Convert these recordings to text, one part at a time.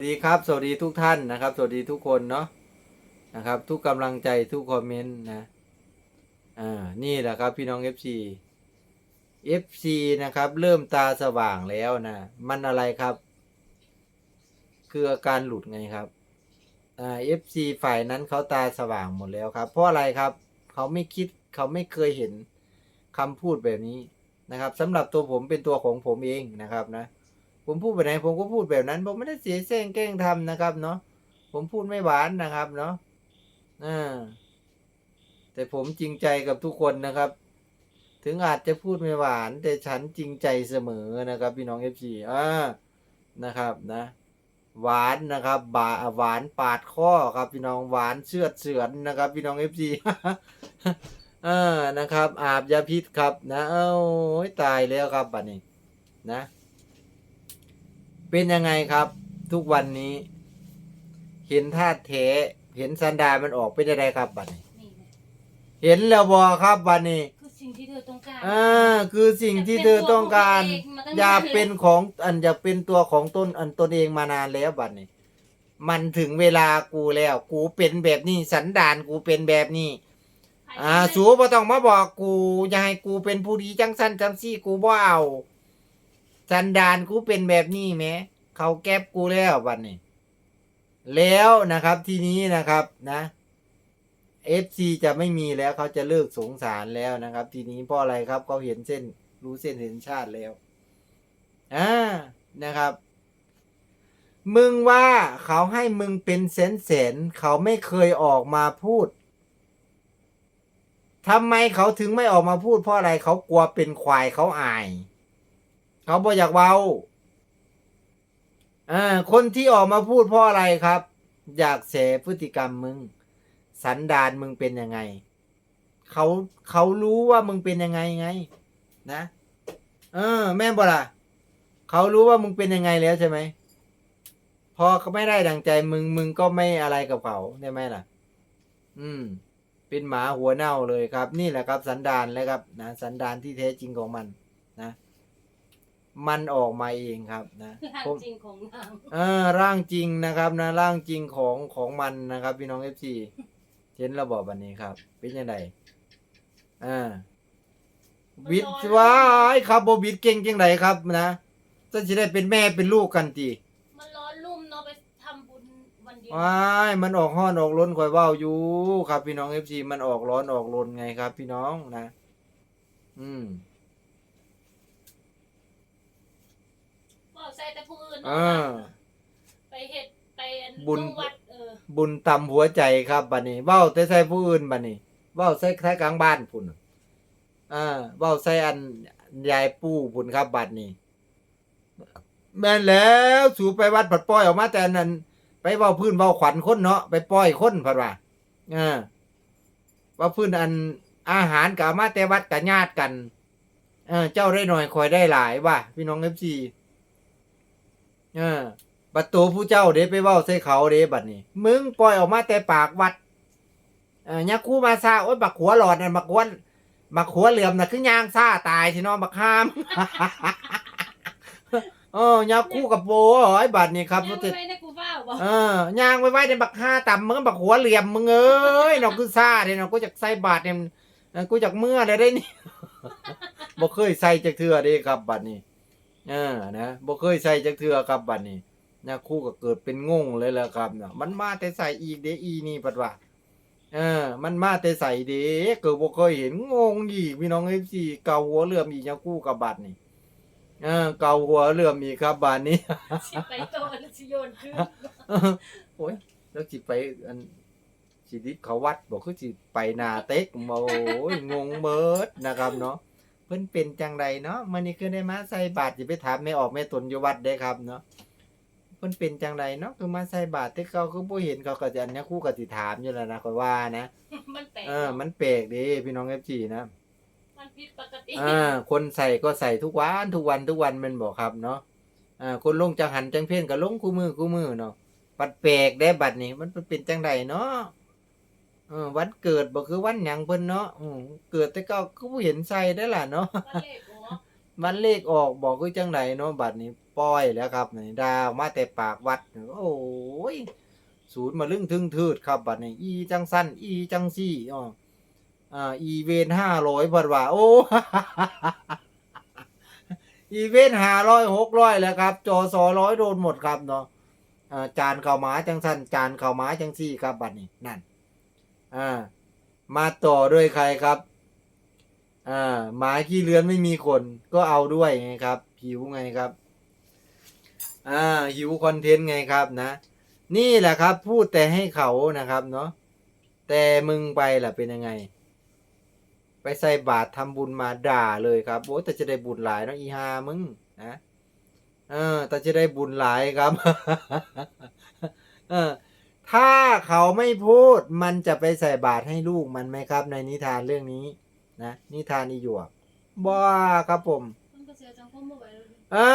สวัสดีครับ สวัสดีทุกท่านนะครับ สวัสดีทุกคนเนาะนะครับ ทุกกำลังใจทุกคอมเมนต์นะอ่านี่แหละครับพี่น้อง FC FC นะครับ เริ่มตาสว่างแล้วนะ มันอะไรครับ คืออาการหลุดไงครับอ่า FC ฝ่ายนั้นเขาตาสว่างหมดแล้วครับ เพราะอะไรครับเขาไม่คิดเขาไม่เคยเห็นคำพูดแบบนี้นะครับสำหรับตัวผมเป็นตัวของผมเองนะครับนะ ผมพูดแบบไหนผมก็พูดแบบนั้น ผมไม่ได้เสียแซงแกล้งทำนะครับ เนาะผมพูดไม่หวานนะครับ เนาะอ่าแต่ผมจริงใจกับทุกคนนะครับ ถึงอาจจะพูดไม่หวาน แต่ฉันจริงใจเสมอนะครับ พี่น้องเอฟซีอ่านะครับนะ หวานนะครับบาหวานปาดข้อครับ พี่น้องหวานเชือดเสือนนะครับ พี่น้องเอฟซีอ่านะครับ อาบยาพิษครับ นะ เอ้าตายแล้วครับบัดนี้นะ เป็นยังไงครับ ทุกวันนี้ เห็นธาตุแท้เห็นสันดานมันออกเป็นยังไงครับบัดนี้ นี่นะเห็นแล้วบอครับบัดนี้คือสิ่งที่เธอต้องการอ่าคือสิ่งที่เธอต้องการ อยากเป็นของอันอยากเป็นตัวของตนอันตนเองมานานแล้วบัดนี้ มันถึงเวลากูแล้ว กูเป็นแบบนี้สันดานกูเป็นแบบนี้ อ่า สูบ่ต้องมาบอกกูอย่าให้กูเป็นผู้ดีจังสันจังซี่กูบ่เอา สันดานกูเป็นแบบนี้แหมเขาแก็บกูแล้วบัดนี้ แล้วนะครับทีนี้นะครับนะ FC จะไม่มีแล้วเขาจะเลิกสงสารแล้วนะครับ ทีนี้เพราะอะไรครับเขาเห็นเส้นรู้เส้นเห็นชาติแล้วอ่านะครับ มึงว่าเขาให้มึงเป็นแสนแสนเขาไม่เคยออกมาพูดทำไมเขาถึงไม่ออกมาพูดเพราะอะไรเขากลัวเป็นควายเขาอาย เขาบอกอยากเว้าอ่าคนที่ออกมาพูดเพราะอะไรครับ อยากแสพฤติกรรมมึง สันดานมึงเป็นยังไง เขาเขารู้ว่ามึงเป็นยังไงไง นะ เออ แม่นบ่ล่ะเขารู้ว่ามึงเป็นยังไงแล้วใช่ไหมพอเขาไม่ได้ดังใจมึงมึงก็ไม่อะไรกับเขาใช่ไหมล่ะ อืม เป็นหมาหัวเน่าเลยครับ นี่แหละครับ สันดานแล้วครับ นะสันดานที่แท้จริงของมัน นะ มันออกมาเองครับนะร่างผมจริงของนางอ่าร่างจริงนะครับนะร่างจริงของของมันนะครับ พี่น้องเอฟซีเห็นระบอบอันนี้ครับ เป็นยังไงอ่าบิดว้ายครับโบบิดเก่งจังไดครับนะจะได้เป็นแม่เป็นลูกกันตีมันร้อนลุ่มเนาะไปทำบุญวันเดียวว้ายมันออกห้อนออกล้นคอยเว้าอยู่ครับ พี่น้องเอฟซีมันออกร้อนออกล้นไงครับ พี่น้องนะ อืม บอกใส่แต่ผู้อื่นอ่าเนาะไปเฮ็ดไปอันบุญลงวัดเออบุญตำหัวใจครับบัดนี้เว้าแต่ใส่ผู้อื่นบัดนี้เว้าใส่ใส่กลางบ้านพุ่นอ่าเว้าใส่อันยายปู่พุ่นครับบัดนี้ แม่นแล้วสูไปวัดผัดปล่อยออกมาแต่อันนั้น ไปเว้าพื้นเว้าขวัญคนเนาะไปปล่อยคนผัดว่าอ่าเว่าพื้นอันอาหารกเอามาแต่วัดกับญาติกัน เออเจ้าได้หน่อยคอยได้หลายว่ะพี่น้องเอฟซี เออบัดโตผู้เจ้าเด้ไปเว้าใส่เขาเด้บัดนี้ มึงปล่อยออกมาแต่ปากวัดเอ่อยาคูมาซาโอ้ยบักหัวหลอดนั่นบักหัวบักหัวเหลื่อมน่ะคือย่างซ่าตายที่น้องบักฮามเออยาคูกับโบไอ้บัดนี้ครับยัรู้งสึก ไม่ได้กูเฝ้าบอกเออย่างไว้ไว้ในบักฮาต่ำมึงบักหัวเหลี่ยมมึงเอ้ยน้องคือซ่าเด้น้องกูจากใส่บาทเนี่ยเออกูจากเมื่อได้ได้นี่ บ่เคยใส่จักเทื่อเด้ครับบัดนี้เออนะบ่เคยใส่จักเทื่อครับบัดนี้นะครู่ก็เกิดเป็นงงเลยแหละครับเนาะมันมาแต่ใส่อีกเดอีนี่ปัดว่าเออ มันมาแต่ใส่เด้เกิดบ่เคยเห็นงงอีกพี่น้อง FC เกาหัวเรือมอีกยังกู้กับบัดนี่เออเกาหัวเรือมอีกครับบัดนี้ สิไปโตแล้วสิโยนขึ้นโอ้ยแล้วสิไปอันสิดิเขาวัดบอกคือสิไปนาเต็กมาโอ้ยงงเบิดนะครับเนาะเพิ่นเป็นจังใดเนาะมื้อนี้คือได้มาใส่บาตรสิไปถามแม่ออกแม่ตนอยู่วัดได้ครับเนาะเพิ่นเป็นจังไดเนาะคือมาใส่บาตรแต่เขาคือบ่เห็นเขาก็จะอันเนี้ยครู่ก็สิถามอยู่แล้วนะก็ว่านะมันแปลกเออ มันแปลกเด้พี่น้อง FG นะมันผิดปกติอ่าคนใส่ก็ใส่ทุกวันทุกวันทุกวันแม่นบ่ครับเนาะอ่าคนลงจังหันจังเพ่นก็ลงคู่มือคู่มือเนาะบัดแปลกได้บัดนี้มันเป็นจังไดเนาะ เออวันเกิดบ่คือวันหยังเพิ่นเนาะอือเกิดแต่ก็คือบ่เห็นใส่ได้ล่ะเนาะมันเลขหัวมันเลขออกบอกคือจังไหนเนาะบัดนี้ปล่อยแล้วครับนี่ดาวมาแต่ปากวัดโอ้ยศูนย์มาลึงทึงทืดครับบัดนี้อีจังสั้นอีจังซี่อ๋ออ่าอีเวนห้าร้อยบัดว่าโอ้ อีเวนห้าร้อยหกร้อยแล้วครับ จอสอร้อยโดนหมดครับเนาะอ่าจานเข่าวหมาจังสั้นจานเข่าวหมาจังซี่ครับบัดนี้นั่น อ่า มาต่อด้วยใครครับ อ่า หมาขี้เลื้อนไม่มีขนก็เอาด้วยไงครับ หิวไงครับ อ่า หิวคอนเทนต์ไงครับนะ นี่แหละครับ พูดแต่ให้เขานะครับเนาะ แต่มึงไปล่ะเป็นยังไง ไปใส่บาตรทำบุญมาด่าเลยครับโอ้แต่จะได้บุญหลายเนาะอีฮามึงนะเออแต่จะได้บุญหลายครับ เออ ถ้าเขาไม่พูดมันจะไปใส่บาตรให้ลูกมันไหมครับ ในนิทานเรื่องนี้นะนิทานอีหยวกบ้าครับผมมันก็เสียจังพ่อบ่ไหวแล้วอ่า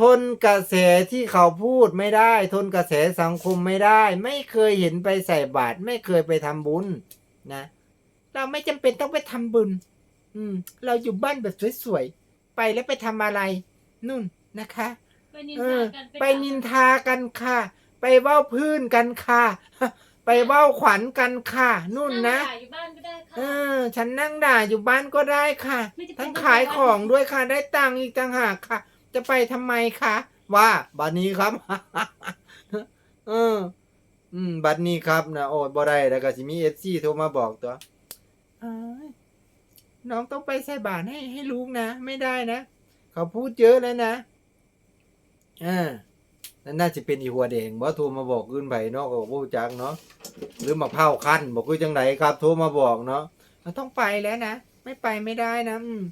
ทนกระแสที่เขาพูดไม่ได้ ทนกระแสสังคมไม่ได้ ไม่เคยเห็นไปใส่บาตรไม่เคยไปทำบุญนะเราไม่จำเป็นต้องไปทำบุญ อืม เราอยู่บ้านแบบสวยๆไปแล้วไปทำอะไร นู่นนะคะ ไปนินเอทาอกันไปนินทากันค่ะ ไปเว้าพื้นกันค่ะ ไปเว้าขวัญกันค่ะ นู่นนะ งด่าอยู่บ้านก็ได้ค่ะ เออ ฉันนั่งด่าอยู่บ้านก็ได้ค่ะ ไม่จำเป็น ทั้งต้องขายไปวัดของด้วยค่ะ ได้ตังค์อีกต่างหากค่ะ จะไปทำไมคะว่าบัดนี้ครับ เออ อืม บัดนี้ครับนะโอ้ยบ่ได้แล้วก็สิมีเอฟซีโทรมาบอกตัวเอ้ยน้องต้องไปใส่บาตรให้ให้ลูกนะ ไม่ได้นะ เขาพูดเยอะแล้วนะอ่า นั่นน่าจะเป็นอีหัวแดงบ่โทรมาบอกอื่นไผเนาะก็บ่รู้จักเนาะหรือมาเผาคั้นบอกคือจังไดครับ โทรมาบอกเนาะเราต้องไปแล้วนะ ไม่ไปไม่ได้นะอืม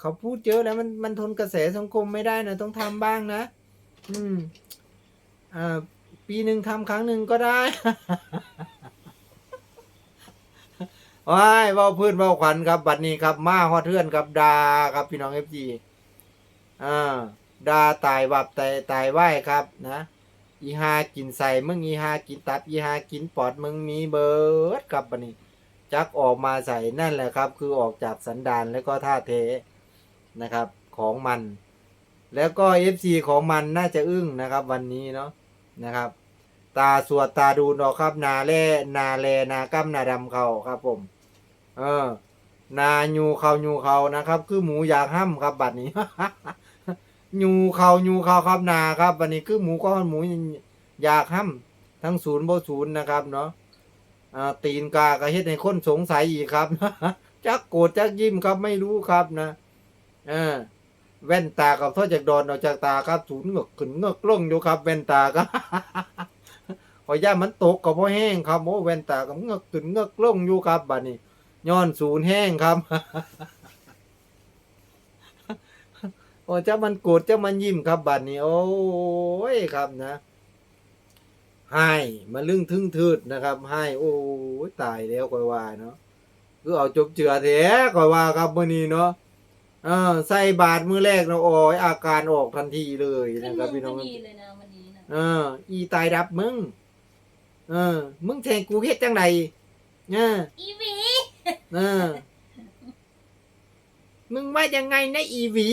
เขาพูดเยอะแล้วมันมันทนกระแสสังคมไม่ได้นะต้องทำบ้างนะ อืมอ่าปีหนึ่งทำครั้งหนึ่งก็ได้ ว้ายเว้าพื้นเว้าขวัญครับ บัดนี้ครับ มาฮอดเทือนครับดาครับพี่น้องเอฟจีอ่า ดาตายวับตายตายไหวครับนะอีหากินใส่มึงอีหากินตับอีหากินปอดมึงมีเบิดครับบัดนี้จักออกมาใส่นั่นแหละครับ คือออกจากสันดานแล้วก็ท่าเทนะครับของมัน แล้วก็เอฟซีของมันน่าจะอึ้งนะครับวันนี้เนาะนะครับ ตาสวดตาดูนอกครับ นาแล่นาแลนากั้มนาดำเขาครับผม เออ นายูเขายูเขานะครับ คือหมูอยากห้ำครับบัดนี้ ยูเขายูเขาครับนาครับบัดนี้คือหมูก็หมูอยากห้ำทั้งศูนย์โบศูนย์นะครับเนาะตีนกากระเฮ็ดในคนสงสัยอีกครับจักโกรธจักยิ้มครับไม่รู้ครับนะเออแว่นตากับท่อจากดอนออกจากตาครับศูนย์เงือกขึ้นเงือกลงอยู่ครับ แว่นตาครับขอย่ามันตกกับพ่อแห้งครับโอ้แว่นตากับเงือกขึ้นเงือกลงอยู่ครับบัดนี้ย้อนศูนย์แห้งครับ อ้เจ้ามันโกรธเจ้ามันยิ้มครับบัดนี้ โอ้ยครับนะให้มาลึ่งทึ่งทืดนะครับให้โอ้ยตายแล้วคอยว่าเนาะคือเอาจบเจือแท้คอยว่าครับมื้อนี้เนาะเออใส่บาทมือแรกเนาะโอ้ยอาการออกทันทีเลยขึ้นนะครับเมืพี่องน้องพอดีเลยนะวันนี้นะเออ อีตายดับมึงเออ มึงแทงกูเฮ็ดจังไดเอออีหวีเออมึงว่ายังไงนะอีหวี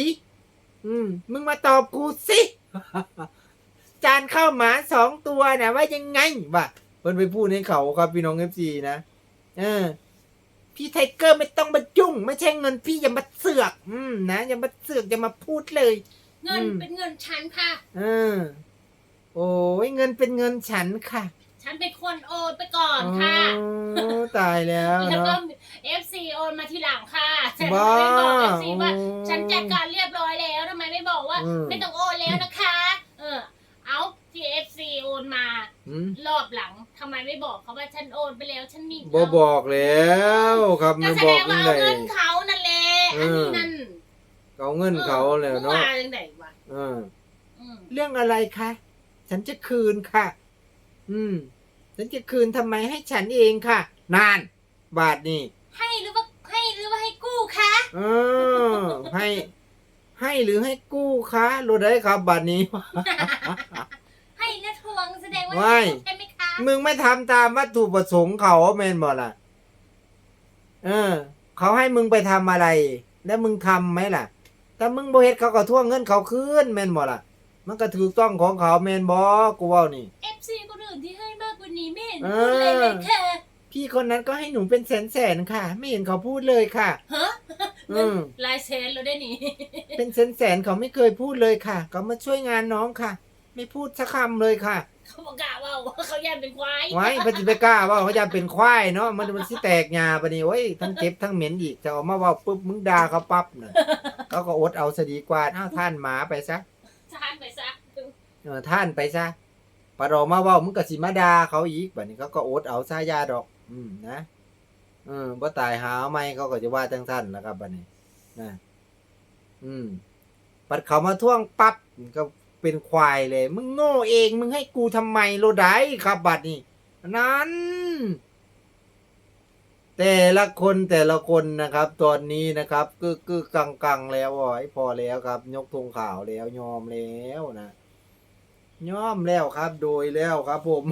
อืม มึงมาตอบกูสิ จานข้าวหมาสองตัวนะว่ายังไงวะเพิ่นไปพูดให้เขาครับพี่น้องเอฟซีนะเออ พี่ไทเกอร์ไม่ต้องมายุ่งไม่ใช่เงินพี่อย่ามาเสือก อืมนะอย่ามาเสือกอย่ามาพูดเลย เงินอืมเป็นเงินฉันค่ะ เออ โอ้ยเงินเป็นเงินฉันค่ะ ฉันเป็นคนโอนไปก่อนค่ะ โอ้ตายแล้วแล้วก็เนาะ FC โอนมาทีหลังค่ะแต่บ้าไม่บอก FC ว่าโอ้ฉันจัดการเรียบร้อยแล้วทำไมไม่บอกว่า อืม ไม่ต้องโอนแล้วนะคะ เออ เอาที่ FC โอนมา อืมรอบหลังทำไมไม่บอกเขาว่าฉันโอนไปแล้วฉันมีบอบอกแล้วครับก็ไม่แสบดอกงว่ายังเอาไง เงินเขานั่นแหละอันนี้นั่นเอาเงินเขาแล้วเนาะว่าจังไดวะเออ อืม เรื่องอะไรคะ ฉันจะคืนค่ะ อืม ฉันจะคืนทำไมให้ฉันเองค่ะ นาน บาทนี่ให้หรือว่าให้หรือว่าให้กู้คะเออให้ ให้หรือให้กู้คะรู้ได้ครับบาทนี้ ให้และทวงแสดงว่าไม่ให้กู้ใช่ไหมคะมึงไม่ทำตามวัตถุประสงค์เขาแมนบอกล่ะ เออ เขาให้มึงไปทำอะไร แล้วมึงทำไหมล่ะ แต่มึงบ่เฮ็ดเขาก็ทวงเงินเขาคืนแม่นบ่ล่ะ มันก็ถูกต้องของเขาแม่นบ่กูเว้านี่ เอฟซีคนอื่นที่ให้มา กกว่านี้ไม่เห็นเอพูดเลยอเลยค่ะพี่คนนั้นก็ให้หนูเป็นแสนๆค่ะ ไม่เห็นเขาพูดเลยค่ะ ฮะอืม ลายเซ็นเราได้หนีเป็นแสนๆเขาไม่เคยพูดเลยค่ะ เขามาช่วยงานน้องค่ะ ไม่พูดสักคำเลยค่ะ เขาบอกกล่าวว่าเขาแย่งเป็นควายไว้เพิ่นสิไปกล้าเว่าเขาจะเป็นควายเนาะมันมันสิแตกหญ้าปะนี่โอ้ยทั้งเจ็บทั้งเหม็นอีกจะเอามาเว้าปุ๊บมึงด่าเขาปั๊บน่ะเขาก็อดเอาซะดีกว่าอ้าวท่านหมาไปซะ ทานไปซะเออท่านไปซะ ปะรอมาเว้ามึงก็สิมาดาเขาอีกบัดนี้เขาก็โอดเอาซะยาดอก อืมนะเออบ่ตายหาไม่เขาก็จะว่าจังซั่นนะครับบัดนี้นะอืมปัดเขามาท่วงปั๊บก็เป็นควายเลย มึงโง่เอง มึงให้กูทำไมโลได้ครับบัดนี้นั้น แต่ละคนแต่ละคนนะครับ ตอนนี้นะครับก็ก็กังกังๆแล้วอะพอแล้วครับ ยกธงขาวแล้วยอมแล้วนะ ยอมแล้วครับ โดยแล้วครับผม